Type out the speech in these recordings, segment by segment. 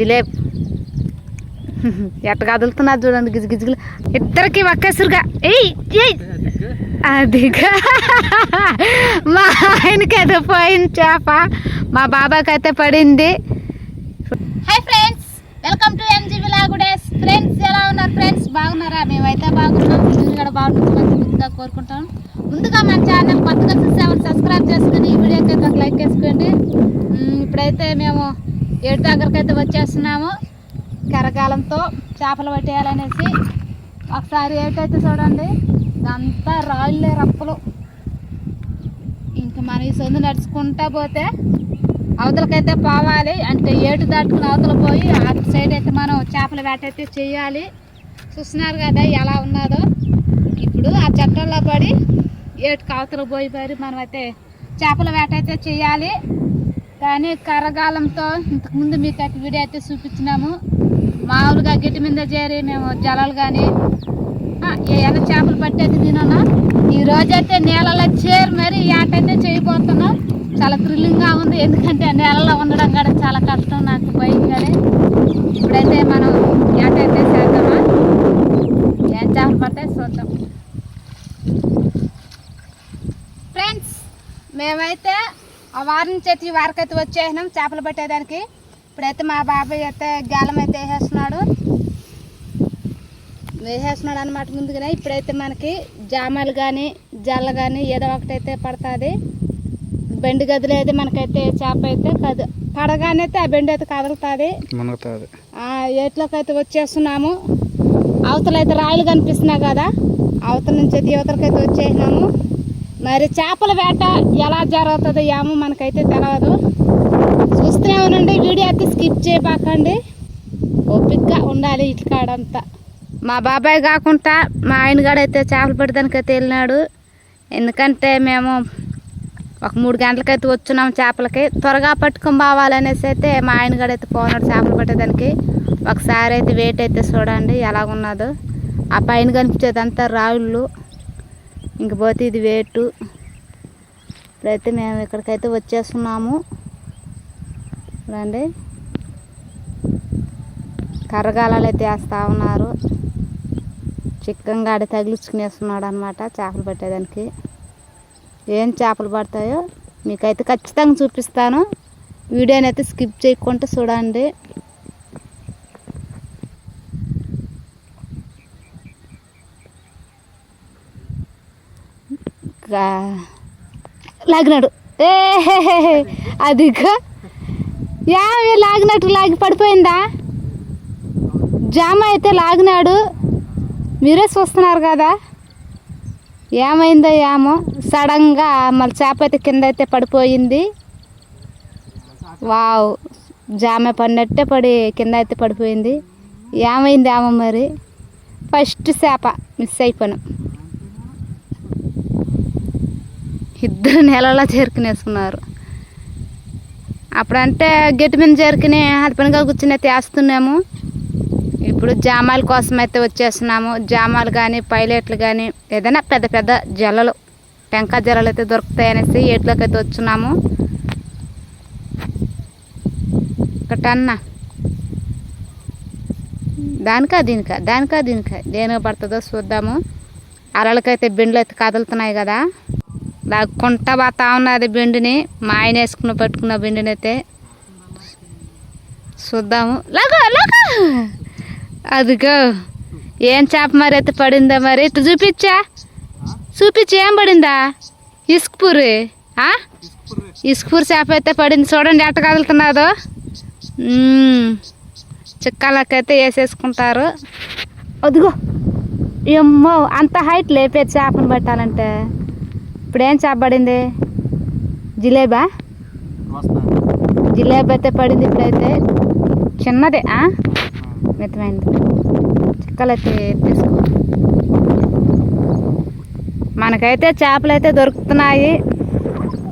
జిలేబ్. ఎట్ట కదులుతున్నారు చూడండి గిజిగిజిగులు ఇద్దరికి ఒక్కసురుగా ఏయ్ ఏయ్. అదిగా. మా ఆయనకైతే పోయింది చేప. మా బాబాకి అయితే పడింది. Hi friends welcome to MGB లాగుడేస్ friends ఎలా ఉన్నారు ఫ్రెండ్స్? బాగున్నారా? మేమైతే బాగున్నాం. మీరు కూడా బాగుంటుందని ముందుగా కోరుకుంటాం. ముందుగా మన ఛానల్ కొత్తగా చూసేవాళ్ళు సబ్స్క్రైబ్ చేసుకుని ఈ వీడియోకి అయితే ఒక లైక్ వేసుకోండి. ఇప్పుడైతే మేము ఏడు దగ్గరకైతే వచ్చేస్తున్నాము. కరకాలంతో చేపలు పట్టేయాలనేసి ఒకసారి ఏటైతే చూడండి అంతా రాళ్ళే రప్పలు. ఇంకా మన ఈ సొందు నడుచుకుంటా పోతే అవతలకైతే పోవాలి. అంటే ఏటు దాటుకుని అవతల పోయి అటు సైడ్ అయితే మనం చేపల వేట అయితే చేయాలి. చూస్తున్నారు కదా ఎలా ఉన్నదో. ఇప్పుడు ఆ చట్టంలో పడి ఏటుకు అవతల పోయి పడి మనం అయితే చేపల వేట అయితే చేయాలి. కానీ కరగాలంతో ఇంతకుముందు మీకు అయితే వీడియో అయితే చూపించినాము. మామూలుగా గిట్టి మీద చేరి మేము జలాలు కానీ ఏమైనా చేపలు పట్టేది తినన్నా ఈ రోజైతే నీళ్ళలో చేరి మరి ఏటైతే చేయబోతున్నాం. చాలా థ్రిల్లింగ్గా ఉంది. ఎందుకంటే నేలలో నీళ్ళలో ఉండడం కూడా చాలా కష్టం నాకు భయం కానీ ఇప్పుడైతే మనం ఏటైతే చేద్దామా? ఏం చేపలు పట్టే చూద్దాం. ఫ్రెండ్స్ మేమైతే ఆ వారం నుంచి అయితే ఈ వారికి అయితే వచ్చేసినాం చేపలు పట్టేదానికి. ఇప్పుడైతే మా బాబాయ్ అయితే గాలం అయితే వేసేస్తున్నాడు. వేసేస్తున్నాడు అనమాట ముందుగానే. ఇప్పుడైతే మనకి జామాలు కానీ జల్ల కానీ ఏదో ఒకటి అయితే పడుతుంది. బెండి గదిలో అయితే మనకైతే చేప అయితే కదు పడగానే అయితే ఆ బెండి అయితే కదులుతుంది. ఏట్లోకి అయితే వచ్చేస్తున్నాము. అవతల అయితే రాయలు కనిపిస్తున్నాయి కదా. అవతల నుంచి అయితే యువతలకి అయితే వచ్చేసినాము. మరి చేపల వేట ఎలా జరుగుతుందో ఏమో మనకైతే తెలియదు చూస్తూనే ఉండండి వీడియో అయితే స్కిప్ చేయబాకండి. ఓపిక్గా ఉండాలి ఇట్ల కాడంతా. మా బాబాయ్ కాకుండా మా ఆయన గారు అయితే చేపలు పట్టడానికి అయితే వెళ్ళినాడు. ఎందుకంటే మేము ఒక మూడు గంటలకైతే వచ్చున్నాం చేపలకి. త్వరగా పట్టుకొని పోవాలనేసి అయితే మా ఆయన గడ అయితే పోనాడు చేపలు పట్టేదానికి ఒకసారి అయితే వెయిట్ అయితే చూడండి ఎలాగున్నదో ఆ పైన కనిపించేదంతా రావుళ్ళు రాళ్ళు. ఇంక పోతే ఇది వేటు. ఇప్పుడైతే మేము ఇక్కడికైతే వచ్చేస్తున్నాము. రండి. కర్రగాలాలు అయితే వేస్తూ ఉన్నారు. చిక్కంగా ఆడ తగిలించుకునేస్తున్నాడు అనమాట చేపలు పట్టేదానికి. ఏం చేపలు పడతాయో మీకైతే ఖచ్చితంగా చూపిస్తాను. వీడియోని అయితే స్కిప్ చేయకుండా చూడండి. లాగినాడు. ఏ అదిగా యా లాగినట్టు లాగి పడిపోయిందా? జామ అయితే లాగినాడు. మీరే చూస్తున్నారు కదా. ఏమైందో ఏమో. సడన్గా మళ్ళీ చేప అయితే కింద అయితే పడిపోయింది. వావ్ జామ పడినట్టే పడి కింద అయితే పడిపోయింది. ఏమైంది ఏమో మరి? ఫస్ట్ చేప మిస్ అయిపోయినాం ఇద్దరు నెలలా చేరుకునేసుకున్నారు అప్పుడంటే గట్టి మీద చేరుకుని అది కూర్చుని అయితే వేస్తున్నాము. ఇప్పుడు జామాల కోసం అయితే వచ్చేస్తున్నాము. జామాలు కానీ పైలెట్లు కానీ ఏదైనా పెద్ద పెద్ద జల్లలు టెంకాయ జల్లలు అయితే దొరుకుతాయి అనేసి ఏట్లోకి అయితే వచ్చున్నాము. ఒకటన్నా దానికా దీనికా? దానికా దీనికా? దేనికి పడుతుందో చూద్దాము. అలలకైతే బిండ్లు అయితే కదులుతున్నాయి కదా. లాక్కుంటా పోతా ఉన్నది బెండుని మా ఆయన వేసుకున్న పట్టుకున్న బెండుని అయితే చూద్దాము. లాగా లాగా. అదిగో ఏం చేప మరి అయితే పడిందా మరి? ఇటు చూపించా. చూపించి ఏం పడిందా? ఇసుకపూరి ఇసుకపూరి చేప అయితే పడింది. చూడండి ఎట్ట కదులుతున్నదో. చిక్కాలకైతే వేసేసుకుంటారు. అదిగో ఏమో అంత హైట్ లేపే చేపను పట్టాలంటే. ఇప్పుడు ఏం చేప పడింది? జిలేబా? జిలేబీ అయితే పడింది ఇప్పుడైతే. చిన్నదే? మితమైంది చిక్కలు అయితే తీసుకో మనకైతే చేపలు అయితే దొరుకుతున్నాయి.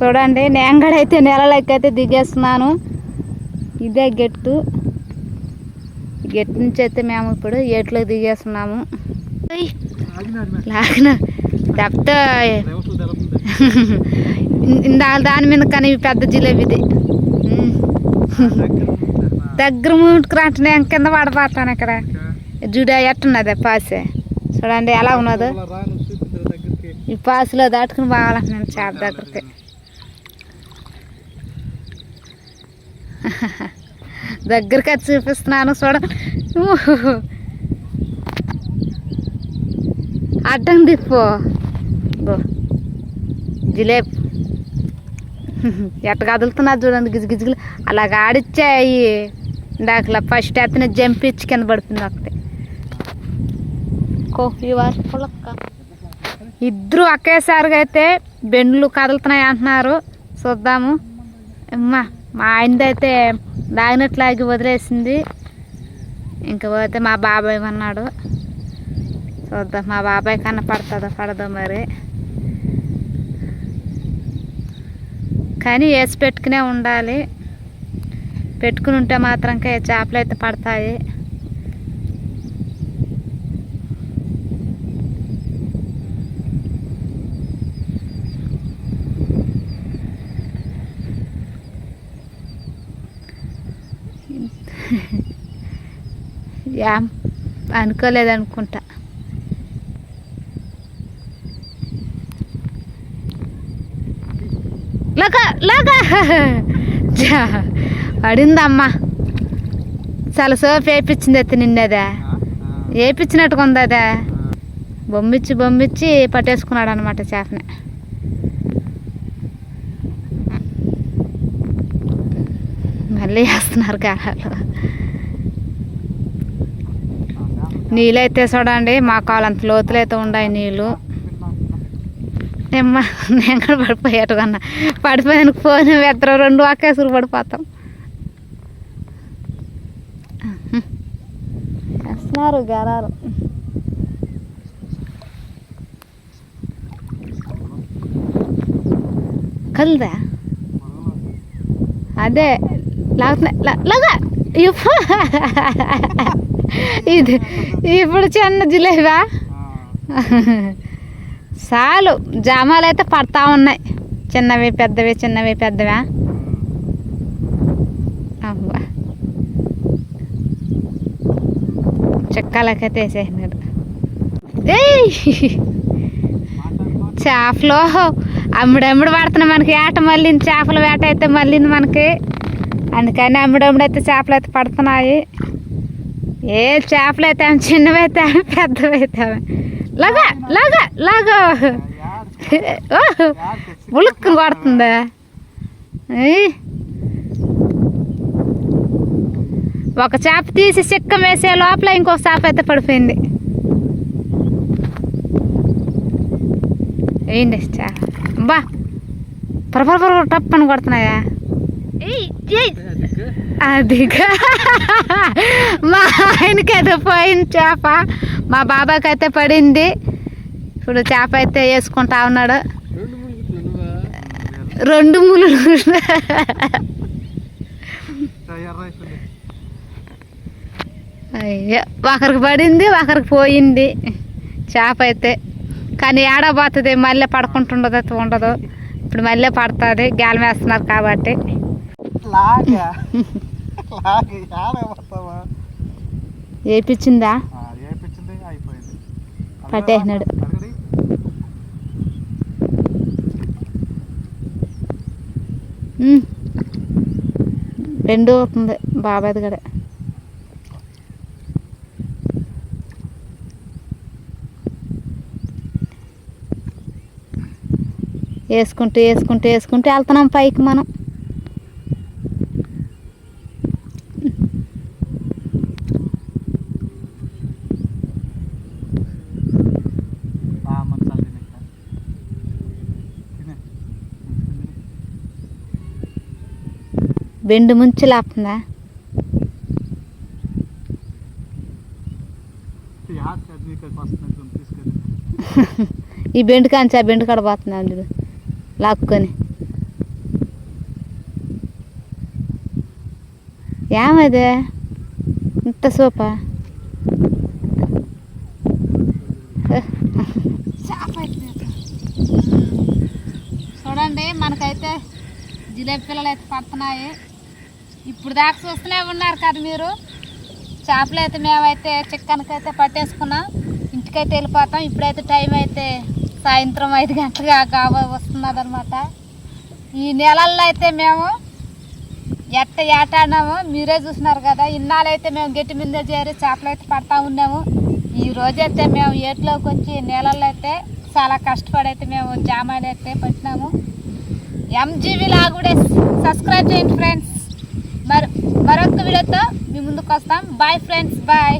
చూడండి నేంగడైతే నెలలకి అయితే దిగేస్తున్నాను. ఇదే గెట్టు. ఈ గెట్టు నుంచి అయితే మేము ఇప్పుడు ఏట్లోకి దిగేస్తున్నాము. లాగిన ఇందా దాని మీద కానీ పెద్ద జిలేబీ ఇది. ఉమ్. దగ్గర ముట్టుకురా నేను కింద పడిపోతాను ఇక్కడ జుడా ఎట్టున్నది పాసే? చూడండి ఎలా ఉన్నదో. ఈ పాసులో దాటుకుని బాగాలంటున్నాను చేప దగ్గరికి. దగ్గరికి వచ్చి చూపిస్తున్నాను చూడ. అడ్డం తిప్పు జిలేబ్ ఎట్ట కదులుతున్నది చూడండి గిజగిజులు అలాగ ఆడిచ్చాయి. ఇందాకలా ఫస్ట్ ఎత్తన జంప్ ఇచ్చి కింద పడిపోయింది ఒకటి. కో ఇవాళ పులక్క. ఇద్దరు ఒకేసారిగా అయితే బెండ్లు కదులుతున్నాయి అంటున్నారు. చూద్దాము. అమ్మా మా ఆయనదైతే అయితే లాగినట్లాగి వదిలేసింది. ఇంక పోతే మా బాబాయ్ అన్నాడు. చూద్దాం మా బాబాయ్ కన్నా పడుతుందో పడదో మరి. కానీ వేసి పెట్టుకునే ఉండాలి. పెట్టుకుని ఉంటే మాత్రం చేపలు అయితే పడతాయి. యా అనుకోలేదు అనుకుంటా లాగా లాగా. పడిందమ్మా. చాలా సోపు వేయించింది ఎత్తి నిన్నదా. వేయించినట్టుగా ఉంది అదా. బొమ్మిచ్చి బొమ్మిచ్చి పట్టేసుకున్నాడు అనమాట చేపని మళ్ళీ వేస్తున్నారు గాలాలు నీళ్ళైతే చూడండి మా కాలంత లోతులైతే ఉన్నాయి నీళ్ళు. ఏమ్మా నేను కూడా పడిపోయాడు కన్నా. పడిపోయాను ఫోన్ ఎత్తరు రెండు ఒకేసురు పడిపోతాం. వేస్తున్నారు గరాలు. కలదా? అదే లాగా ఇప్పు. ఇది ఇప్పుడు చిన్న జిలేబా? చాలు. జామాలు అయితే పడతా ఉన్నాయి. చిన్నవి పెద్దవి చిన్నవి పెద్దవా? అవ్వా. చుక్కలకైతే వేసేసినారు చేపలో అమ్ముడమ్ముడు పడుతున్నాయి మనకి. ఏట మళ్ళీ చేపల వేట అయితే మళ్ళీ మనకి. అందుకని అమ్ముడమ్ముడు అయితే చేపలు అయితే పడుతున్నాయి. ఏ చేపలు అయితే చిన్నవి అయితే పెద్దవి అయితే లాగా లాగా లాగా. ఉలుక్కుని కొడుతుందా? ఒక చేప తీసి చిక్కం వేసే లోపల ఇంకొక చేప అయితే పడిపోయింది. ఏంటి చేప? బా. పరపర పర టప్ అని కొడుతున్నాయా? ఏ అదిగా. మా ఆయనకైతే పోయింది చేప. మా బాబాకి అయితే పడింది. ఇప్పుడు చేప అయితే వేసుకుంటా ఉన్నాడు. రెండు ములు అయ్యో ఒకరికి పడింది ఒకరికి పోయింది. చేప అయితే. కానీ ఏడబోతుంది మళ్ళీ పడుకుంటుండదు? అయితే ఉండదు ఇప్పుడు మళ్ళీ పడుతుంది. గాలి వేస్తున్నారు కాబట్టి. ఏపించింది పట్టేసినాడు. రెండు? అవుతుంది బాబాయ్ది కూడా వేసుకుంటూ వేసుకుంటూ వేసుకుంటూ వెళ్తున్నాం పైకి మనం ఆ మంచాలు తినే ఇక్కడ. తినే. బెండు ముంచి లేపుతుందా? ఈ బెండు కాంచి ఆ బెండు కాడ పోతుంది అందుకు లాక్కొని. ఏమది? ఇంత సోపా? చూడండి మనకైతే జిలేబీ పిల్లలు అయితే పడుతున్నాయి. ఇప్పుడు దాకా చూస్తూనే ఉన్నారు కదా మీరు. చేపలు అయితే మేమైతే చిక్కన్కి అయితే పట్టేసుకున్నాం. ఇంటికైతే వెళ్ళిపోతాం. ఇప్పుడైతే టైం అయితే సాయంత్రం ఐదు గంటలుగా కాబో వస్తున్నది అనమాట ఈ నెలల్లో అయితే మేము ఎట్ట ఏటాడినామో మీరే చూసినారు కదా. ఇన్నాళ్ళైతే మేము గట్టి మీద చేరి చేపలు అయితే పడతా ఉన్నాము. ఈ రోజైతే మేము ఏట్లోకి వచ్చి నీళ్ళల్లో అయితే చాలా కష్టపడి అయితే మేము జామాలు అయితే పట్టినాము. ఎంజీవీ లాగుడే. సబ్స్క్రైబ్ చేయండి ఫ్రెండ్స్ మరొక వీడియోతో మీ ముందుకు వస్తాం బాయ్ ఫ్రెండ్స్ బాయ్